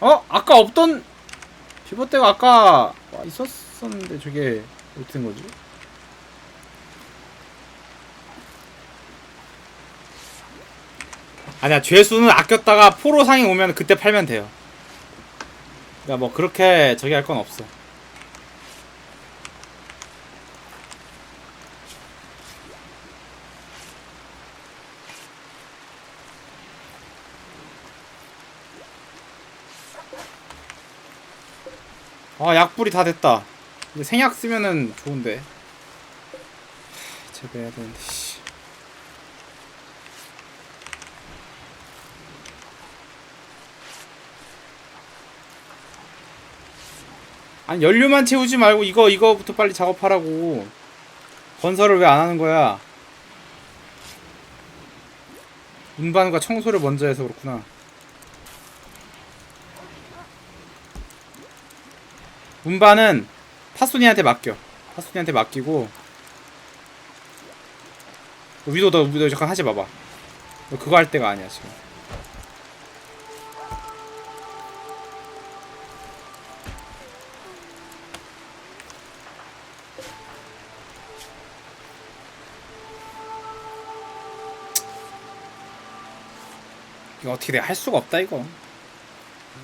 어? 아까 없던 피벗대가 아까 와 있었었는데 저게 어떻게 된 거지? 아니야 죄수는 아꼈다가 포로 상이 오면 그때 팔면 돼요 그러니까 뭐 그렇게 저기 할 건 없어 아 약불이 다 됐다. 이제 생약 쓰면은 좋은데. 하, 재배해야 되는데 씨. 아니 연료만 채우지 말고 이거 이거부터 빨리 작업하라고. 건설을 왜 안 하는 거야? 운반과 청소를 먼저 해서 그렇구나 운반은 파순이한테 맡겨. 파순이한테 맡기고. 위도 너 위도 잠깐 하지 마봐. 너 그거 할 때가 아니야 지금. 이거 어떻게 내가 할 수가 없다 이거.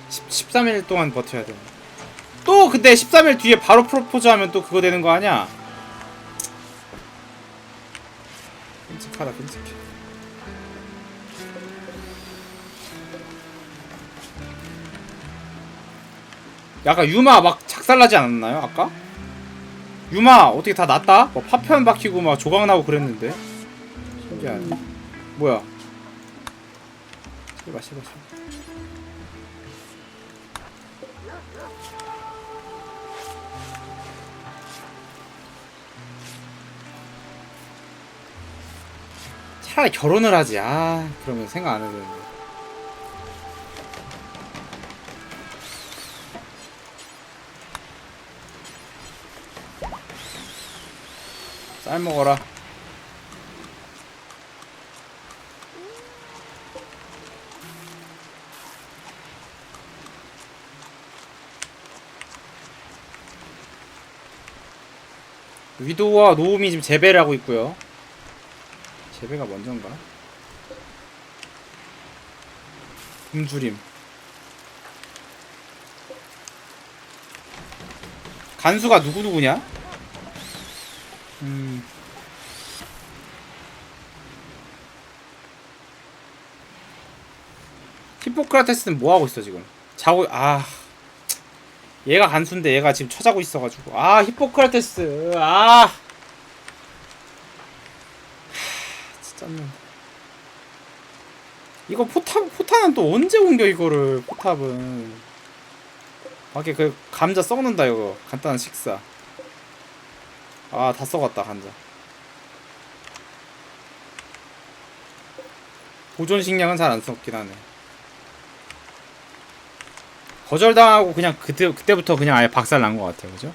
10, 13일 동안 버텨야 돼. 또 근데 13일 뒤에 바로 프로포즈 하면 또 그거 되는 거 아니야? 끔찍하다 끔찍해 약간 유마 막 작살나지 않았나요 아까? 유마 어떻게 다 났다? 뭐 파편 박히고 막 조각 나고 그랬는데 신기하네 뭐야 씨발 씨발 씨발 차라리 결혼을 하지. 아, 그러면 생각 안 해도 되는데. 쌀 먹어라. 위도와 노움이 지금 재배를 하고 있고요. 재배가 먼저인가? 굶주림. 간수가 누구누구냐? 음. 히포크라테스는 뭐하고 있어 지금? 자고 아. 얘가 간수인데 얘가 지금 쳐자고 있어가지고. 아 히포크라테스. 아 짠는 이거 포탑 포탄은 또 언제 옮겨 이거를 포탑은? 밖에 그 감자 썩는다 이거. 간단한 식사. 아 다 썩었다 감자. 보존 식량은 잘 안 썩긴 하네. 거절당하고 그냥 그때 그때부터 그냥 아예 박살 난 것 같아요 그죠?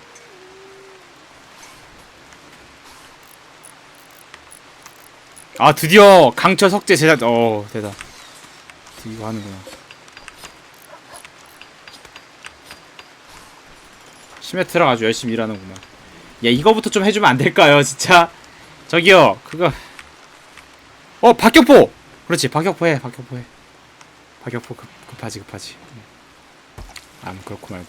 아 드디어 강철 석재 제작 어 대단. 이거 하는구나. 시메트랑 아주 열심히 일하는구나 야 이거부터 좀 해주면 안 될까요 진짜? 저기요 그거. 어 박격포! 그렇지 박격포 해 박격포 해. 박격포 급, 급하지 급하지. 아 그렇고 말고.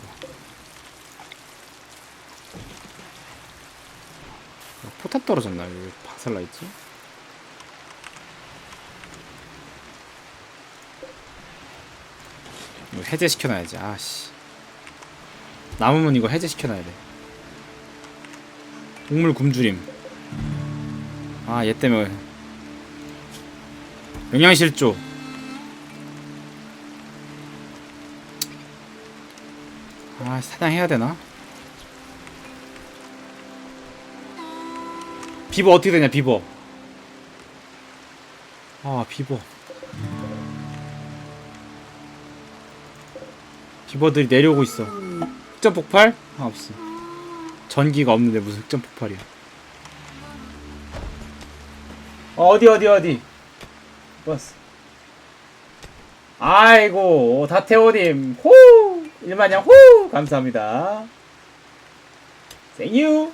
어, 포탑 떨어졌나? 왜 박살나 있지? 이거 해제시켜놔야지. 아씨. 남으면 이거 해제시켜놔야 돼. 곡물 굶주림. 아 얘 때문에. 영양실조. 아 사냥해야 되나? 비버 어떻게 되냐 비버? 아 비버 비버들이 내려오고 있어. 흑점 폭발? 아, 없어. 전기가 없는데 무슨 흑점 폭발이야. 어, 어디 어디 어디. 버스. 아이고 다태호님 호 일만냥 호 감사합니다. 생유.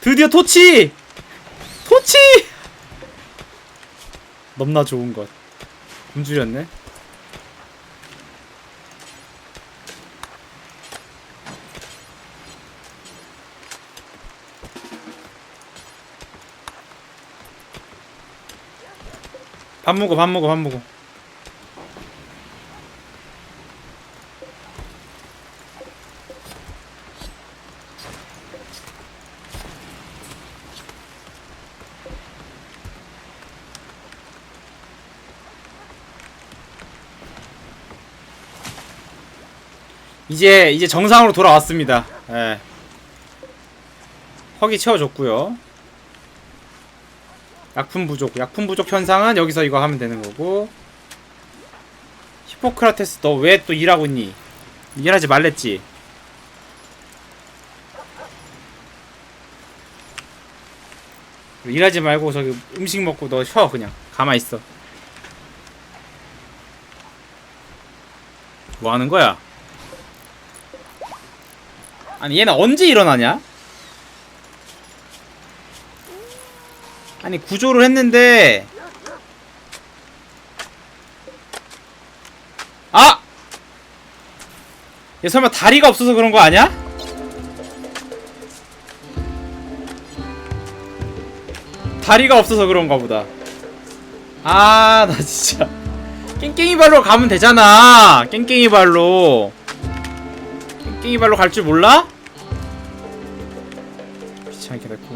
드디어! 토치! 넘나 좋은 것. 굶주렸네. 밥 먹어, 밥 먹어, 밥 먹어. 이제 이제 정상으로 돌아왔습니다. 예. 허기 채워줬고요. 약품 부족. 약품 부족 현상은 여기서 이거 하면 되는 거고. 히포크라테스 너 왜 또 일하고 있니? 일하지 말랬지. 일하지 말고 저기 음식 먹고 너 쉬어 그냥 가만 있어. 뭐 하는 거야? 아니 얘는 언제 일어나냐? 아니 구조를 했는데 아! 얘 설마 다리가 없어서 그런 거 아니야? 다리가 없어서 그런가 보다 아 나 진짜 깽깽이 발로 가면 되잖아 깽깽이 발로 깽깽이 발로 갈 줄 몰라? 귀찮게 됐고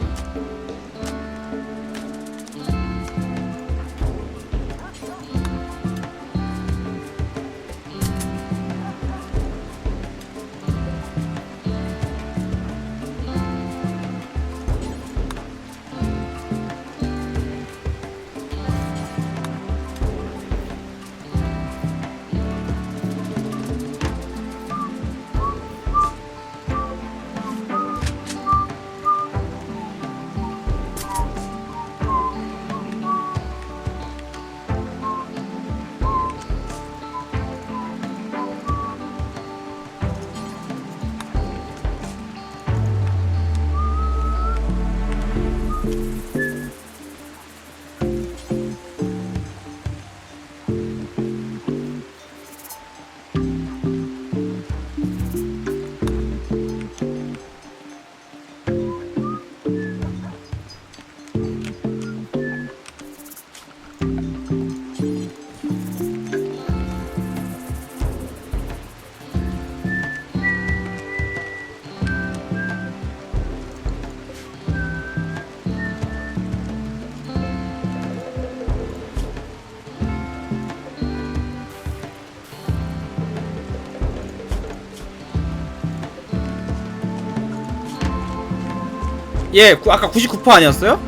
예, 구- 아까 99% 아니었어요?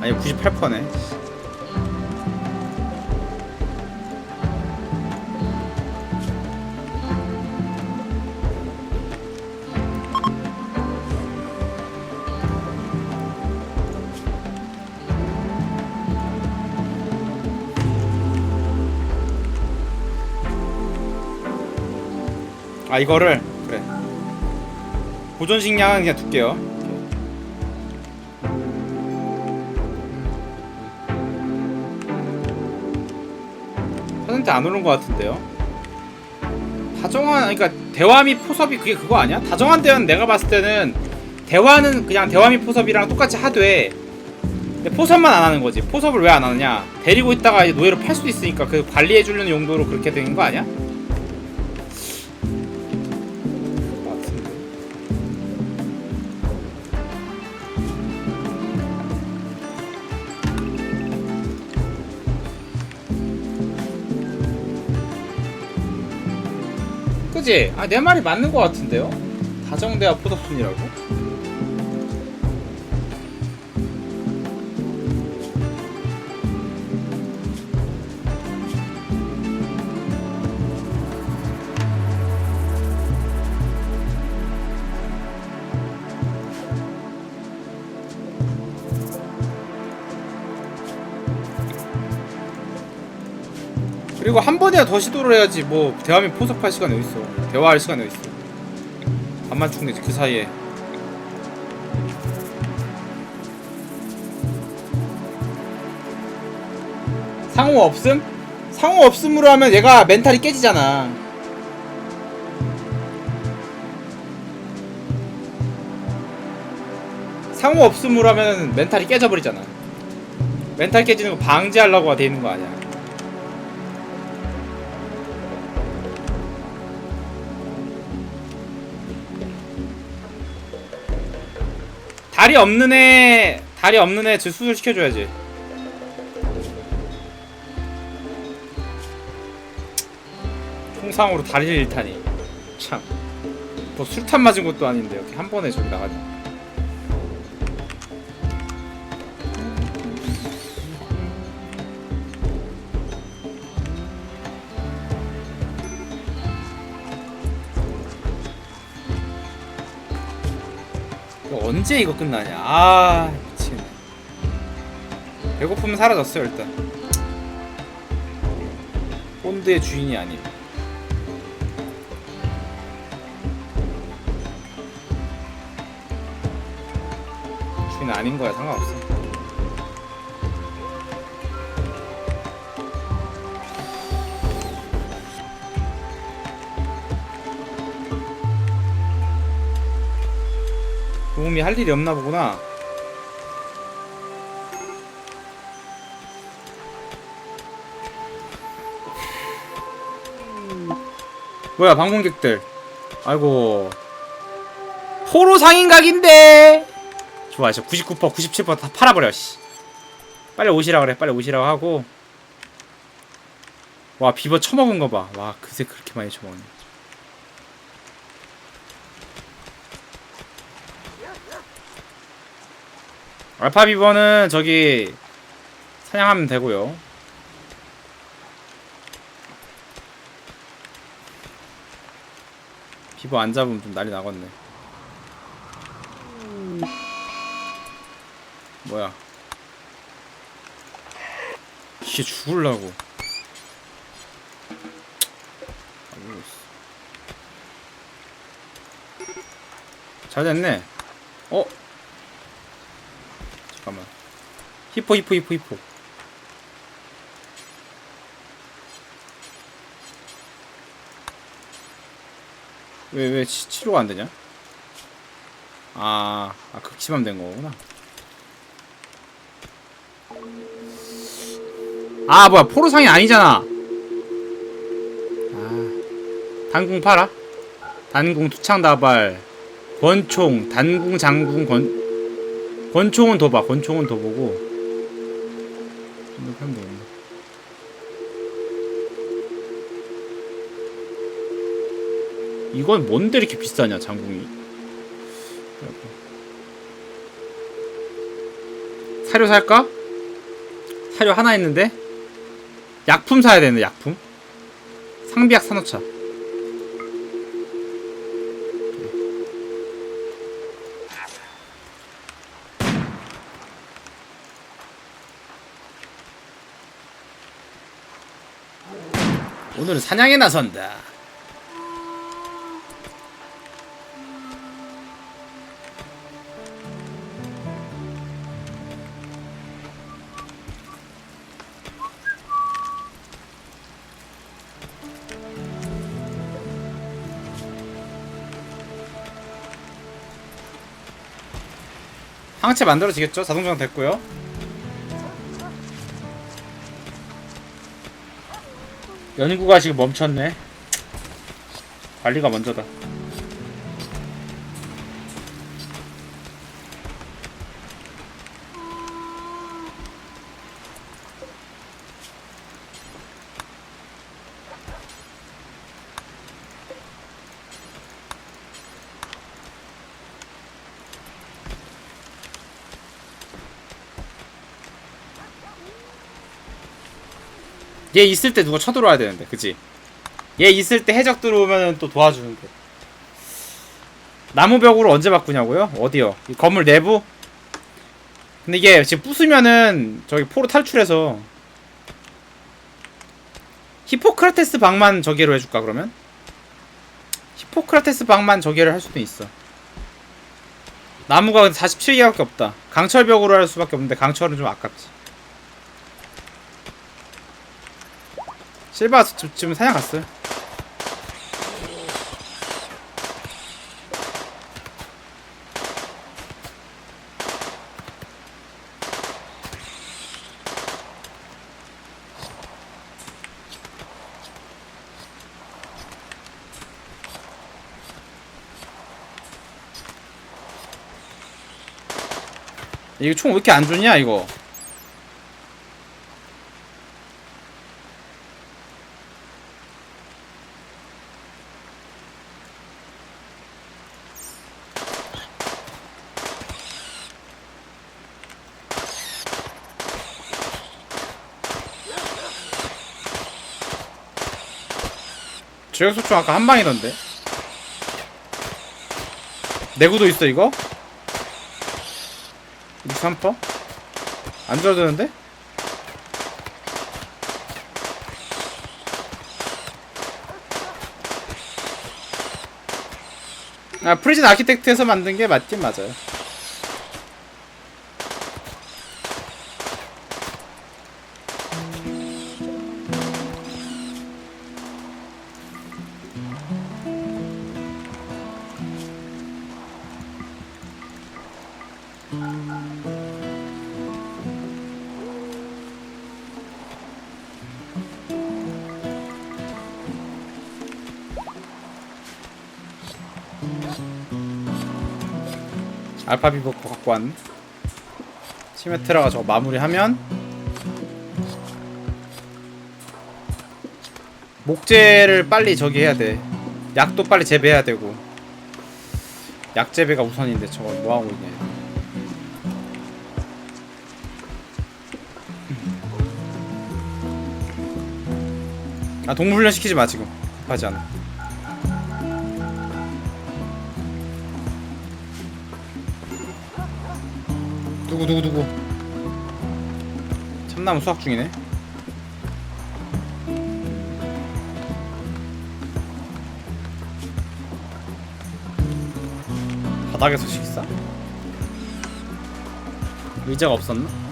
아니 98%네. 아 이거를 그래 보존 식량은 그냥 둘게요. 안 오른 것 같은데요. 다정한 그러니까 대화 및 포섭이 그게 그거 아니야? 다정한 대화는 내가 봤을 때는 대화는 그냥 대화 및 포섭이랑 똑같이 하되 포섭만 안 하는 거지. 포섭을 왜 안 하느냐? 데리고 있다가 노예로 팔 수도 있으니까 그 관리해 주려는 용도로 그렇게 되는 거 아니야? 그지? 아, 내 말이 맞는 것 같은데요? 다정대화 포섭순이라고? 그리고 한 번이야 더 시도를 해야지. 뭐 대화면 포섭할 시간이 어딨어. 대화할 시간이 어딨어. 밥만 죽는 그 사이에. 상호 없음? 상호 없음으로 하면 얘가 멘탈이 깨지잖아. 상호 없음으로 하면 멘탈이 깨져버리잖아. 멘탈 깨지는 거 방지하려고 돼 있는 거 아니야 다리 없는 애 다리 없는 애 수술 시켜줘야지. 총상으로 다리를 잃다니. 참 뭐 술탄 맞은 것도 아닌데 이렇게 한 번에 저기 나가지 언제 이거 끝나냐? 아 미치겠네 배고픔은 사라졌어요 일단. 본드의 주인이 아님 주인 아닌 거야 상관없어 도움이 할 일이 없나 보구나. 뭐야 방문객들. 아이고. 포로 상인각인데! 좋아 저 99% 97%다 팔아버려 씨. 빨리 오시라 그래 빨리 오시라고 하고. 와 비버 처먹은 거봐와 그새 그렇게 많이 처먹네 알파 비버는 저기 사냥하면 되고요 비버 안 잡으면 좀 난리 나겠네. 뭐야? 이게 죽을라고. 잘 됐네. 어? 잠깐만. 히포 히포 히포 히포. 왜, 왜 치, 치료가 안 되냐? 아, 아 극치만 된 거구나. 아, 뭐야, 포로상이 아니잖아. 아, 단궁 팔아? 단궁 투창다발, 권총, 단궁, 장궁, 권, 권총은 더 봐, 권총은 더 보고. 이렇게 하면 되겠네. 이건 뭔데 이렇게 비싸냐 장궁이 사료 살까? 사료 하나 있는데 약품 사야 되는데 약품 상비약 사놓자 오늘은 사냥에 나선다 항체 만들어지겠죠? 자동장 됐고요. 연구가 지금 멈췄네. 관리가 먼저다. 얘 있을 때 누가 쳐들어와야 되는데, 그치? 얘 있을 때 해적 들어오면 또 도와주는데. 나무벽으로 언제 바꾸냐고요? 어디요? 이 건물 내부? 근데 이게 지금 부수면은 저기 포로 탈출해서 히포크라테스 방만 저기로 해줄까 그러면? 히포크라테스 방만 저기를 할 수도 있어. 나무가 47개밖에 없다. 강철벽으로 할 수밖에 없는데 강철은 좀 아깝지. 실바 지- 지금 사냥 갔어요. 이거 총 왜 이렇게 안 좋냐 이거 주역소총 아까 한 방이던데 내구도 있어 이거? 23%? 안 줄어드는데? 아 프리즌 아키텍트에서 만든 게 맞긴 맞아요 알파 비버거 갖고 왔네 시메트라가 저거 마무리하면 목재를 빨리 저기 해야 돼. 약도 빨리 재배해야 되고. 약 재배가 우선인데 저거 뭐하고 있냐. 아 동물 훈련 시키지 마 지금. 급하지 않아 누구 누구 누구 참나무 수확 중이네 바닥에서 식사? 의자가 없었나?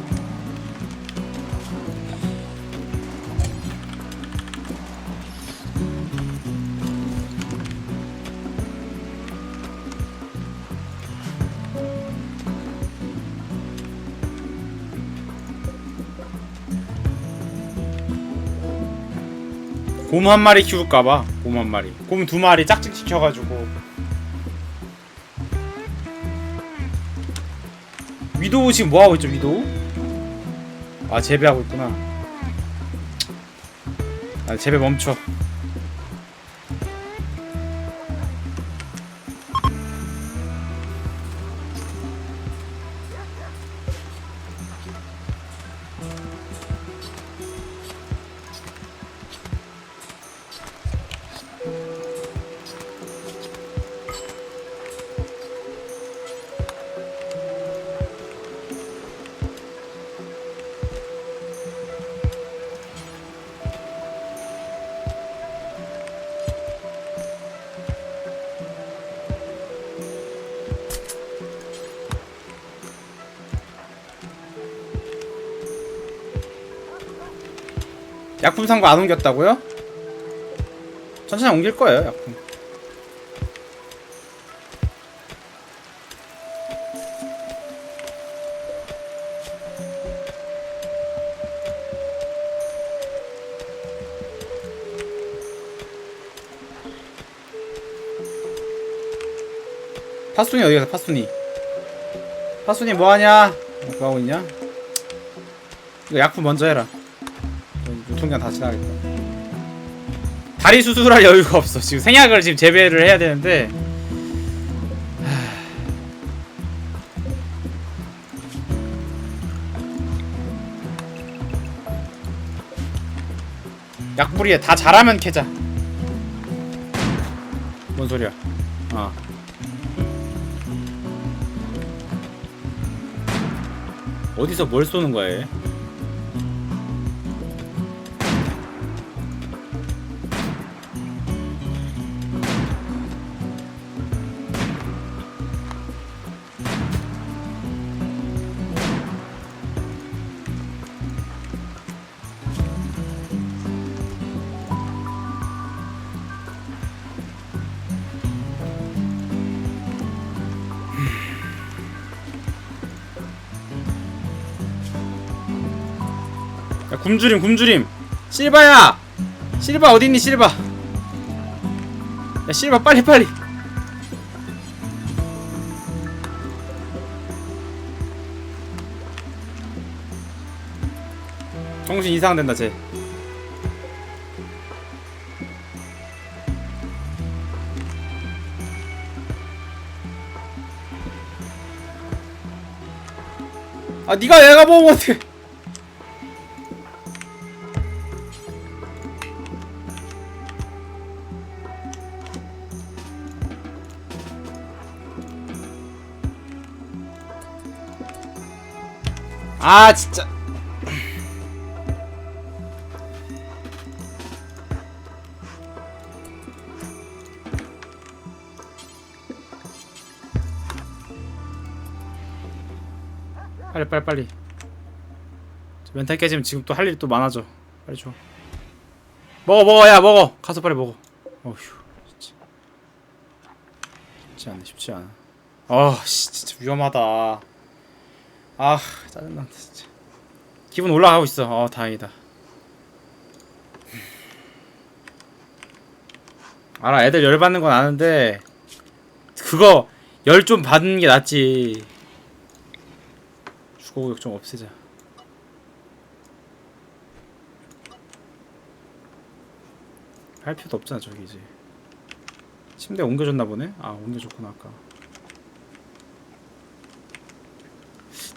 곰 한 마리 키울까봐 곰 한 마리. 곰 두 마리 짝짓 시켜가지고. 위도우 지금 뭐하고 있죠 위도우? 아 재배하고 있구나. 아 재배 멈춰 약품 산 거 안 옮겼다고요? 천천히 옮길 거예요 약품. 파순이 어디 갔어 파순이? 파순이 뭐하냐? 뭐하고 있냐? 이거 약품 먼저 해라 유통기한 다 지나겠다. 다리 수술할 여유가 없어. 지금 생약을 지금 재배를 해야 되는데. 하... 약불이에 다 자라면 캐자. 뭔 소리야? 어. 어디서 뭘 쏘는 거야? 얘? 굶주림 굶주림. 실바야! 실바 어딨니 실바? 야 실바 빨리 빨리. 정신 이상된다 쟤. 아 니가 얘가 먹으면 어떡해 아 진짜. 빨리 빨리 빨리. 저 멘탈 깨지면 지금 또 할 일이 또 많아져. 빨리 줘. 먹어 먹어 야 먹어. 가서 빨리 먹어. 어휴 진짜. 쉽지 않네 쉽지 않아. 아씨 진짜 위험하다 아 짜증난다 진짜. 기분 올라가고 있어. 어 다행이다. 알아 애들 열 받는 건 아는데 그거 열 좀 받는 게 낫지. 주거구역 좀 없애자. 할 필요도 없잖아 저기 이제. 침대 옮겨줬나 보네? 아 옮겨줬구나 아까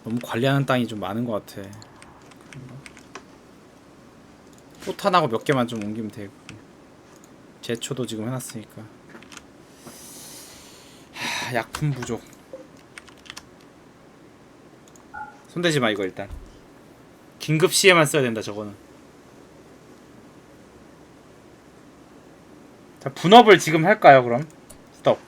너무 관리하는 땅이 좀 많은 것 같아? 포탄하고 몇 개만 좀 옮기면 되고. 제초도 지금 해놨으니까. 하, 약품 부족. 손대지 마 이거 일단. 긴급 시에만 써야 된다 저거는. 자 분업을 지금 할까요 그럼 스톱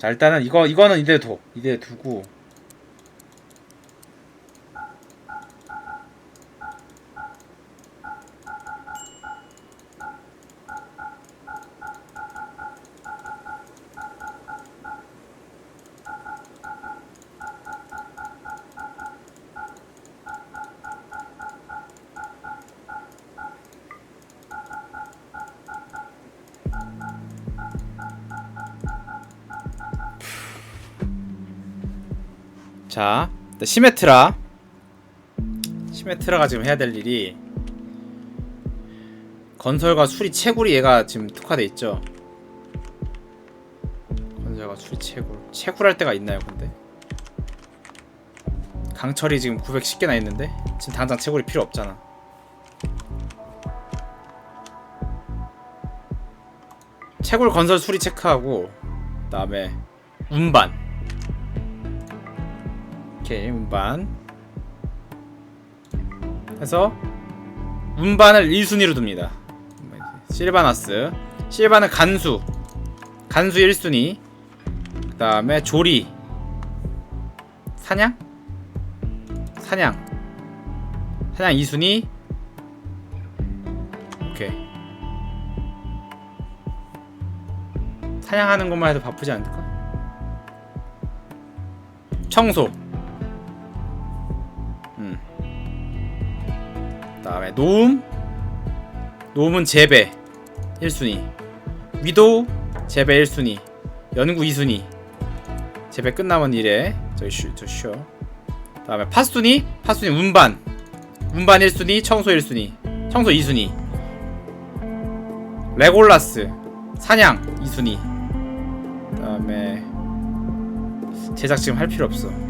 자 일단은 이거 이거는 이대로 둬 이대로 두고 자, 일단 시메트라. 시메트라가 지금 해야 될 일이 건설과 수리 채굴이 얘가 지금 특화돼 있죠. 건설과 수리 채굴. 채굴할 때가 있나요, 근데? 강철이 지금 910개나 있는데 지금 당장 채굴이 필요 없잖아. 채굴 건설 수리 체크하고 그 다음에 운반 오케이 운반. 해서 운반을 1순위로 둡니다. 실바나스. 실바는 간수. 간수 1순위. 그 다음에 조리. 사냥? 사냥. 사냥 2순위. 오케이. 사냥하는 것만 해도 바쁘지 않을까? 청소 다음에 노움 노움은 재배 1순위. 위도 재배 1순위. 연구 2순위. 재배 끝나면 이래 저기 쉬, 저 쉬어. 다음에 파순위. 파순위 운반. 운반 1순위 청소 1순위. 청소 2순위. 레골라스. 사냥 2순위. 다음에 제작 지금 할 필요 없어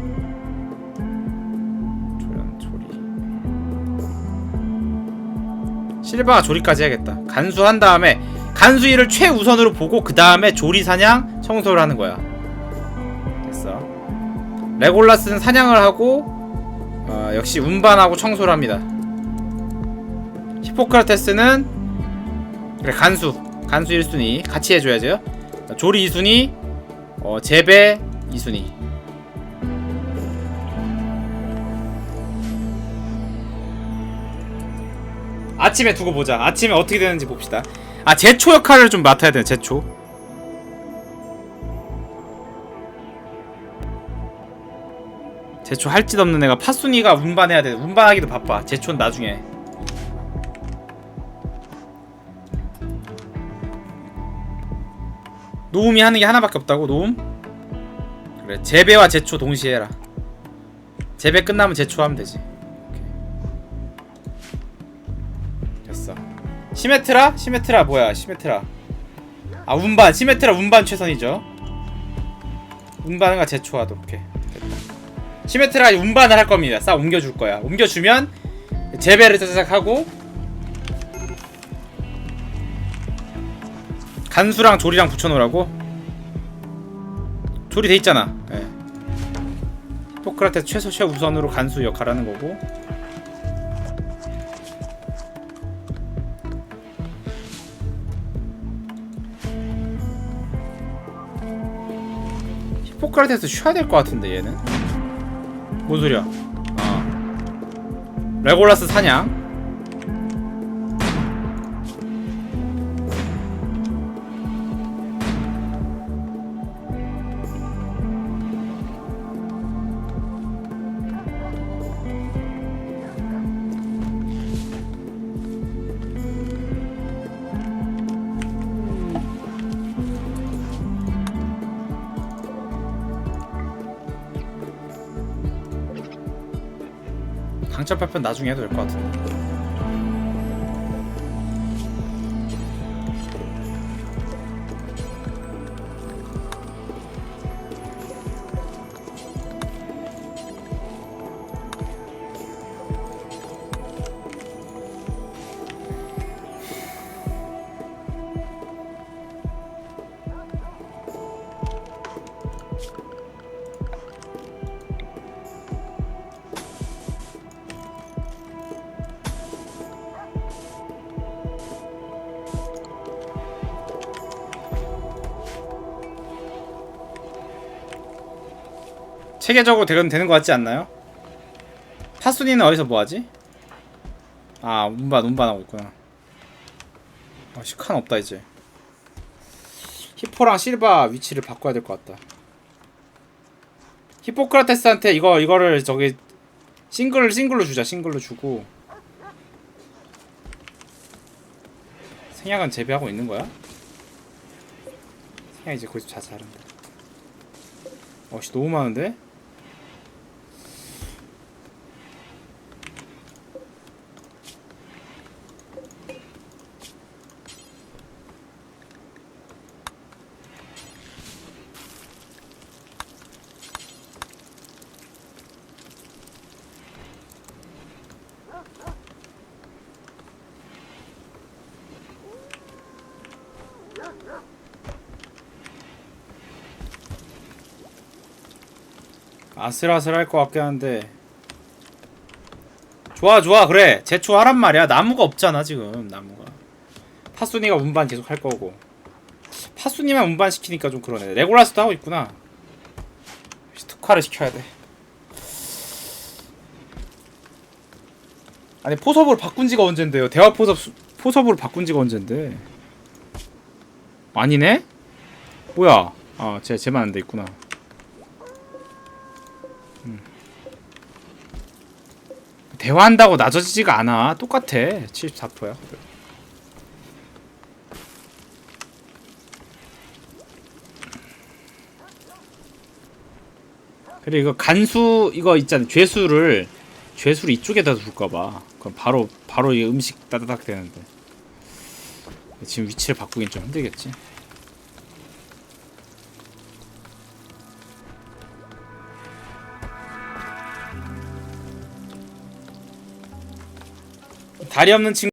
실바가 조리까지 해야겠다. 간수한 다음에 간수 일을 최우선으로 보고 그 다음에 조리 사냥 청소를 하는 거야. 됐어. 레골라스는 사냥을 하고 어, 역시 운반하고 청소를 합니다. 히포크라테스는 그래 간수. 간수 1순위 같이 해줘야죠. 조리 2순위 어, 재배 2순위 아침에 두고 보자. 아침에 어떻게 되는지 봅시다. 아 제초 역할을 좀 맡아야 돼 제초 제초 할 짓 없는 애가 파순이가 운반해야 돼 운반하기도 바빠 제초는 나중에 노움이 하는 게 하나밖에 없다고 노움? 그래 재배와 제초 동시에 해라 재배 끝나면 제초하면 되지 시메트라? 시메트라 뭐야? 시메트라. 아 운반. 시메트라 운반 최선이죠. 운반과 제초하도 오케이 됐다. 시메트라 운반을 할 겁니다. 싹 옮겨줄 거야. 옮겨주면 재배를 시작하고 간수랑 조리랑 붙여놓으라고? 조리 돼 있잖아. 예. 히포크라테스 최소 최우선으로 간수 역할하는 거고 포크라테스 쉬어야 될 것 같은데 얘는? 뭔 소리야? 어. 레골라스 사냥 강철 발표 나중에 해도 될 것 같은데 체계적으로 되는, 되는 것 같지 않나요? 파순이는 어디서 뭐하지? 아 운반 운반하고 있구나 아씨 칸 없다 이제 히포랑 실바 위치를 바꿔야 될 것 같다 히포크라테스한테 이거 이거를 저기 싱글 싱글로 주자 싱글로 주고 생약은 재배하고 있는 거야? 생약 이제 거기서 자살한다 어씨 너무 많은데? 아슬아슬할 것 같긴 한데. 좋아 좋아. 그래. 제초하란 말이야. 나무가 없잖아 지금. 나무가. 파순이가 운반 계속 할 거고. 파순이만 운반 시키니까 좀 그러네. 레골라스도 하고 있구나. 특화를 시켜야 돼. 아니 포섭으로 바꾼 지가 언젠데요? 대화 포섭 수- 포섭으로 바꾼 지가 언젠데? 아니네? 뭐야? 아제 제만 안 돼 있구나 대화한다고 낮아지지가 않아. 똑같아. 74%야. 그래 이거 간수 이거 있잖아. 죄수를 죄수를 이쪽에다 둘까 봐. 그럼 바로 바로 이 음식 따다닥 되는데. 지금 위치를 바꾸긴 좀 힘들겠지. 다리 없는 친구